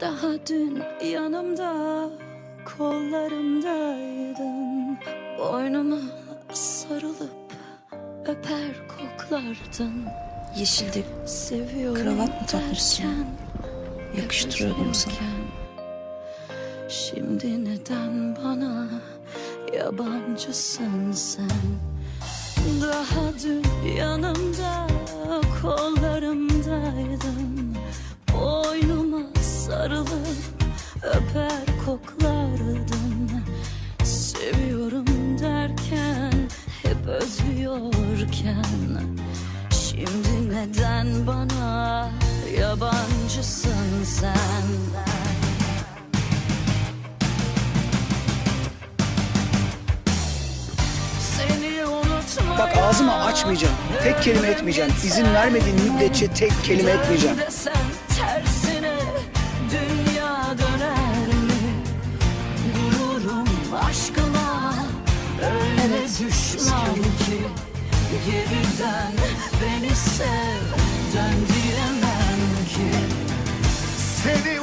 Daha dün yanımda kollarımdaydın Boynuma sarılıp öper koklardın Yeşildi. Seviyorum Kravat mı takmışsın? Yakıştırıyordum sana. Şimdi neden bana yabancısın sen Daha dün yanımda sarılıp öper koklardın Seviyorum derken hep özlüyorken Şimdi neden bana yabancısın sen Bak ağzımı açmayacağım. Tek kelime etmeyeceğim. İzin vermediğin müddetçe tek kelime etmeyeceğim dünya döner mi? Gururum aşkına öyle düşman ki Geri beni sev dön ki Seni